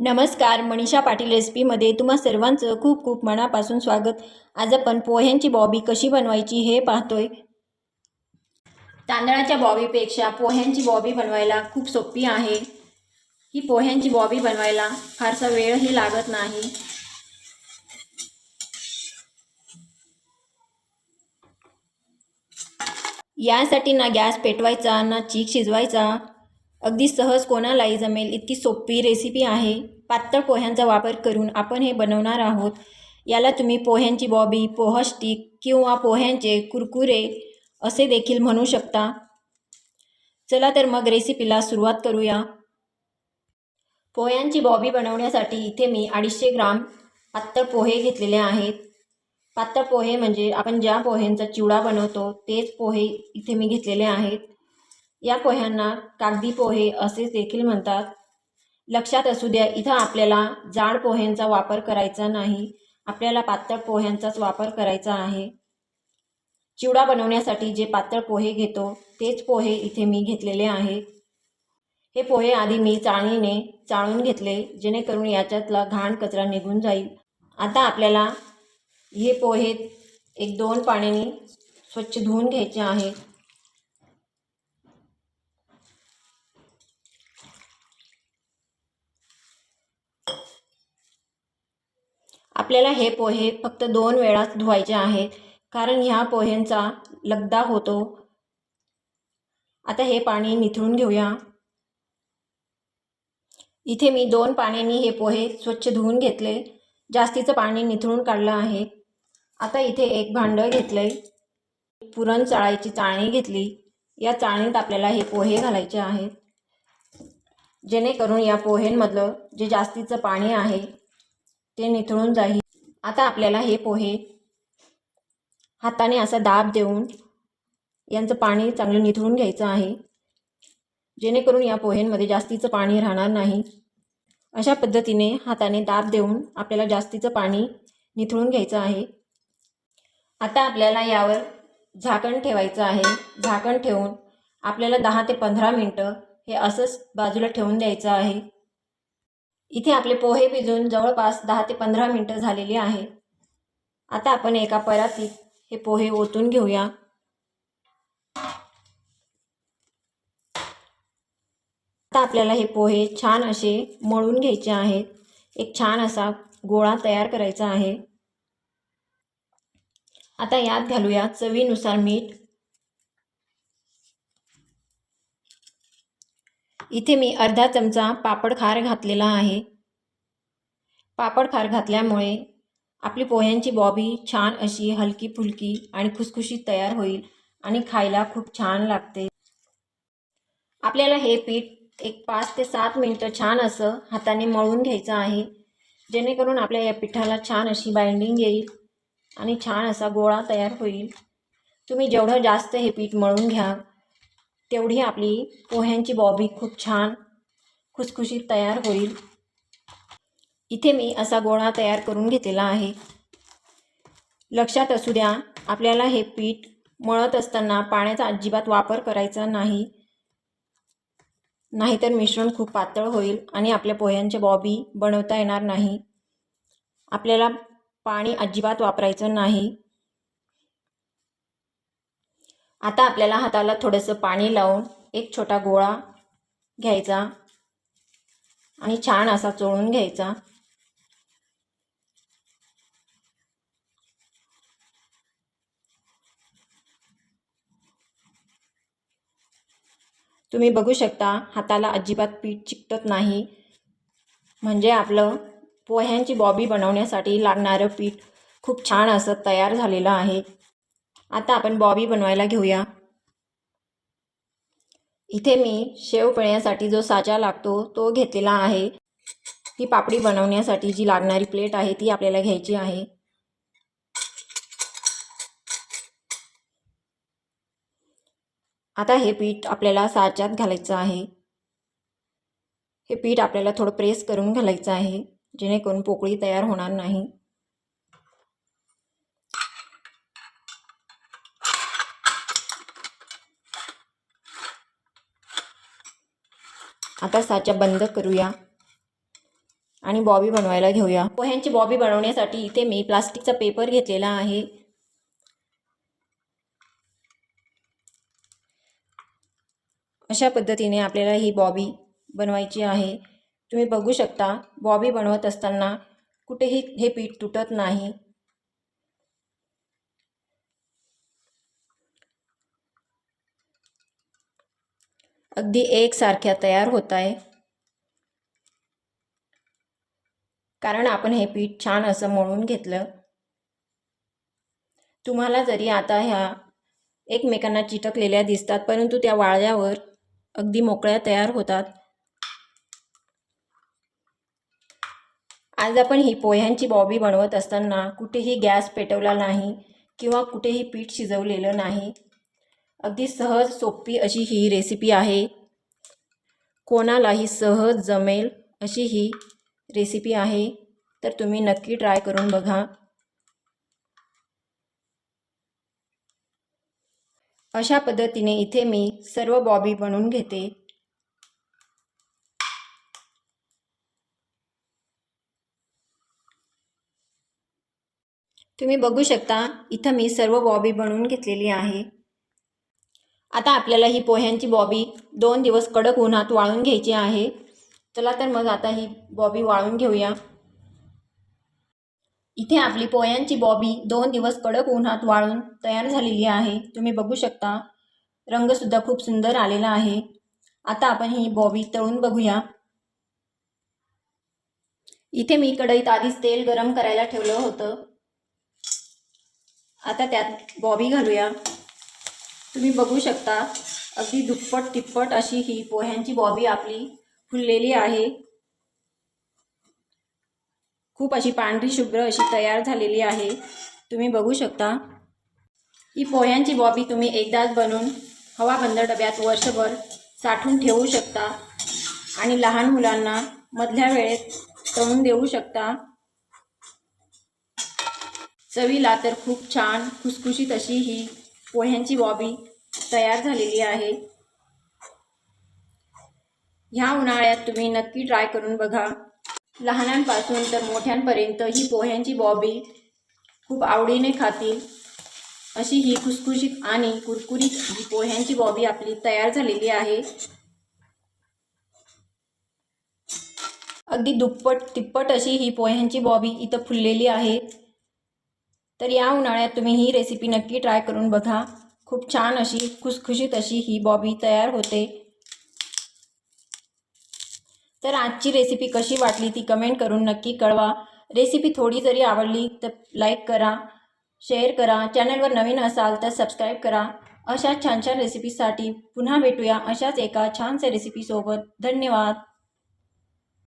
नमस्कार मनीषा पाटील रेसिपीमध्ये तुम्हा सर्वांचं खूप खूप मनापासून स्वागत. आज आपण पोह्यांची बॉबी कशी बनवायची हे पाहतोय. तांदळाच्या बॉबीपेक्षा पोह्यांची बॉबी बनवायला खूप सोपी आहे. ही पोह्यांची बॉबी बनवायला फारसा वेळही लागत नाही. यासाठी ना गॅस पेटवायचा ना चीक शिजवायचा. अगदी सहज कोणालाही जमेल इतकी सोपी रेसिपी आहे. पातळ पोह्यांचा वापर करून आपण हे बनवणार आहोत. याला तुम्ही पोह्यांची बॉबी पोहा स्टिक किंवा पोह्यांचे कुरकुरे असे देखील म्हणू शकता. चला तर मग रेसिपीला सुरुवात करूया. पोह्यांची बॉबी बनवण्यासाठी इथे मी अडीचशे ग्राम पातळ पोहे घेतलेले आहेत. पातळ पोहे म्हणजे आपण ज्या पोह्यांचा चिवडा बनवतो तेच पोहे इथे मी घेतलेले आहेत. या पोह्यांना कागदी पोहे असेच देखील म्हणतात. लक्षात असू द्या इथं आपल्याला जाड पोह्यांचा वापर करायचा नाही. आपल्याला पातळ पोह्यांचाच वापर करायचा आहे. चिवडा बनवण्यासाठी जे पातळ पोहे घेतो तेच पोहे इथे मी घेतलेले आहेत हे पोहे आधी मी चाळणीने चाळून घेतले जेणेकरून याच्यातला घाण कचरा निघून जाईल. आता आपल्याला हे पोहे एक दोन पाण्याने स्वच्छ धुवून घ्यायचे आहेत आपल्याला हे पोहे फक्त दोन वेळाच धुवायचे आहेत. कारण ह्या पोह्यांचा लगदा होतो. आता हे पाणी निथळून घेऊया. इथे मी दोन पाण्याने हे पोहे स्वच्छ धुवून घेतले. जास्तीचं पाणी निथळून काढलं आहे. आता इथे एक भांडं घेतलं आहे पुरण चाळायची चाळणी घेतली. या चाळणीत आपल्याला हे पोहे घालायचे आहेत. जेणेकरून या पोह्यांमधलं जे जास्तीचं पाणी आहे ते निथळून जाईल. आता आपल्याला हे पोहे हाताने असा दाब देऊन यांचं पाणी चांगलं निथळून घ्यायचं आहे. जेणेकरून या पोह्यांमध्ये जास्तीचं पाणी राहणार नाही. अशा पद्धतीने हाताने दाब देऊन आपल्याला जास्तीचं पाणी निथळून घ्यायचं आहे. आता आपल्याला यावर झाकण ठेवायचं आहे. झाकण ठेवून आपल्याला दहा ते पंधरा मिनटं हे असंच बाजूला ठेवून द्यायचं आहे. इथे आपले पोहे भिजून जवळपास दहा ते पंधरा मिनटं झालेली आहे. आता आपण एका परातीत हे पोहे ओतून घेऊया. आता आपल्याला हे पोहे छान असे मळून घ्यायचे आहेत. एक छान असा गोळा तयार करायचा आहे. आता यात घालूया चवीनुसार मीठ इथे मी अर्धा चमचा पापड खार घातलेला आहे. पापड खार घातल्यामुळे आपली पोह्यांची बॉबी छान अशी हलकी फुलकी आणि खुसखुशीत तयार होईल आणि खायला खूप छान लागते. आपल्याला हे पीठ एक पाच ते सात मिनटं छान असं हाताने मळून घ्यायचं आहे. जेणेकरून आपल्या या पिठाला छान अशी बाइंडिंग येईल आणि छान असा गोळा तयार होईल. तुम्ही जेवढं जास्त हे पीठ मळून घ्या तेवढी आपली पोह्यांची बॉबी खूप छान खुसखुशीत तयार होईल. इथे मी असा गोळा तयार करून घेतलेला आहे. लक्षात असू द्या आपल्याला हे पीठ मळत असताना पाण्याचा अजिबात वापर करायचा नाही. नाहीतर मिश्रण खूप पातळ होईल आणि आपल्या पोह्यांचे बॉबी बनवता येणार नाही. आपल्याला पाणी अजिबात वापरायचं नाही. आता आपल्याला हाताला थोडंसं पाणी लावून एक छोटा गोळा घ्यायचा आणि छान असा चोळून घ्यायचा. तुम्ही बघू शकता हाताला अजिबात पीठ चिकटत नाही. म्हणजे आपलं पोह्यांची बॉबी बनवण्यासाठी लागणारं पीठ खूप छान असं तयार झालेलं आहे. आता आपण बॉबी बनवायला घेऊया. इथे मी शेव पिळण्यासाठी जो साचा लागतो तो घेतलेला आहे. ही पापडी बनवण्यासाठी जी लागणारी प्लेट आहे ती आपल्याला घ्यायची आहे. आता हे पीठ आपल्याला साच्यात घालायचं आहे. हे पीठ आपल्याला थोडं प्रेस करून घालायचं आहे जेणेकरून पोकळी तयार होणार नाही. आता साचा बंद करूया. आणि बॉबी बनवायला घेऊया. पोह्यांची बॉबी बनवण्यासाठी इथे मी प्लास्टिकचा पेपर घेतलेला आहे. अशा पद्धतीने आपल्याला ही बॉबी बनवायची आहे. तुम्ही बघू शकता बॉबी बनवत असताना कुठेही हे पीठ तुटत नाही. अगदी एकसारख्या तयार होत आहे. कारण आपण हे पीठ छान असं मळून घेतलं. तुम्हाला जरी आता ह्या एकमेकांना चिटकलेल्या दिसतात परंतु त्या वाळल्यावर अगदी मोकळ्या तयार होतात. आज आपण ही पोह्यांची बॉबी बनवत असताना कुठेही गॅस पेटवला नाही किंवा कुठेही पीठ शिजवलेलं नाही. अगदी सहज सोपी अशी ही रेसिपी आहे. कोणालाही सहज जमेल अशी ही रेसिपी आहे. तर तुम्ही नक्की ट्राय करून बघा. अशा पद्धतीने इथे मी सर्व बॉबी बनवून घेते. तुम्ही बघू शकता इथं मी सर्व बॉबी बनवून घेतलेली आहे. आता आपल्याला ही पोह्यांची बॉबी दोन दिवस कडक उन्हात वाळून घ्यायची आहे. चला तर मग आता ही बॉबी वाळून घेऊया. इथे आपली पोह्यांची बॉबी दोन दिवस कडक उन्हात वाळून तयार झालेली आहे. तुम्ही बघू शकता रंगसुद्धा खूप सुंदर आलेला आहे. आता आपण ही बॉबी तळून बघूया. इथे मी कढईत आधीच तेल गरम करायला ठेवलं होतं. आता त्यात बॉबी घालूया. तुम्ही बघू शकता अगदी दुप्पट तिप्पट अशी ही पोह्यांची बॉबी आपली फुललेली आहे. खूप अशी पांढरी शुभ्र अशी तयार झालेली आहे. तुम्ही बघू शकता ही पोह्यांची बॉबी तुम्ही एकदाच बनवून हवाबंद डब्यात वर्षभर साठवून ठेवू शकता आणि लहान मुलांना मधल्या वेळेत तळून देऊ शकता. चवीला तर खूप छान खुसखुशीत अशी ही पोह्यांची बॉबी तयार झालेली आहे. ह्या उन्हाळ्यात तुम्ही नक्की ट्राय करून बघा. लहानांपासून तर मोठ्यांपर्यंत ही पोह्यांची बॉबी खूप आवडीने खातील. अशी ही खुसखुशीत आणि कुरकुरीत ही पोह्यांची बॉबी आपली तयार झालेली आहे. अगदी दुप्पट तिप्पट अशी ही पोह्यांची बॉबी इथं फुललेली आहे. तर या उन्हाळ्यात तुम्ही ही रेसिपी नक्की ट्राय करून बघा. खूप छान अशी खुसखुशीत अशी ही बॉबी तयार होते. तर आजची रेसिपी कशी वाटली ती कमेंट करून नक्की कळवा. रेसिपी थोडी जरी आवडली तर लाईक करा शेअर करा. चॅनलवर नवीन असाल तर सबस्क्राईब करा. अशा छान छान रेसिपीसाठी पुन्हा भेटूया अशाच एका छानशा रेसिपीसोबत धन्यवाद.